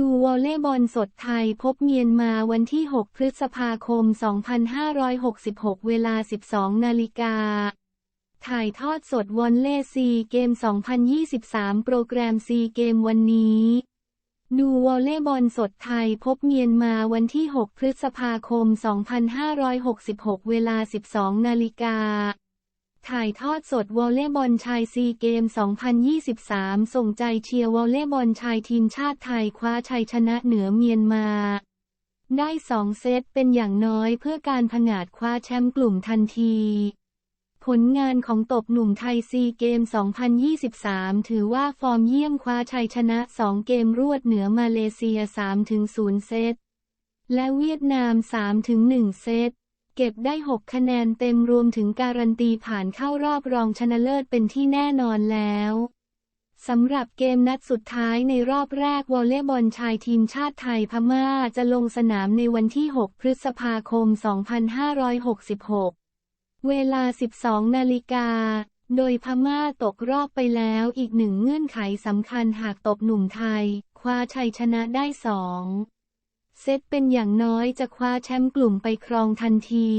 ดูวอลเลย์บอลสดไทยพบเมียนมาวันที่ 6 พฤษภาคม 2566 เวลา 12 นาฬิกา ถ่ายทอดสดวอลเล่ซีเกม 2023 โปรแกรมซีเกมวันนี้ ดูวอลเลย์บอลสดไทยพบเมียนมาวันที่ 6 พฤษภาคม 2566 เวลา 12 นาฬิกา ถ่ายทอดสดวอลเลย์บอลชายซีเกม 2023 ส่งใจเชียร์วอลเลย์บอลชายทีมชาติไทยคว้าชัยชนะเหนือเมียนมา ได้สองเซตเป็นอย่างน้อยเพื่อการผงาดคว้าแชมป์กลุ่มทันที ผลงานของตบหนุ่มไทยซีเกม 2023 ถือว่าฟอร์มเยี่ยมคว้าชัยชนะ 2 เกมรวดเหนือมาเลเซีย 3-0 เซต และเวียดนาม 3-1 เซต เก็บได้ 6 คะแนนเต็มรวมถึงการันตีผ่านเข้ารอบรองชนะเลิศเป็นที่แน่นอนแล้วสำหรับเกมนัดสุดท้ายในรอบแรกวอลเลย์บอลชายทีมชาติไทยพม่าจะลงสนามในวันที่ 6 พฤษภาคม 2566 เวลา 12 นาฬิกา โดยพม่าตกรอบไปแล้วอีกหนึ่งเงื่อนไขสำคัญหากตบหนุ่มไทย คว้าชัยชนะได้สอง เซตเป็นอย่างน้อยจะคว้าแชมป์กลุ่มไปครองทันที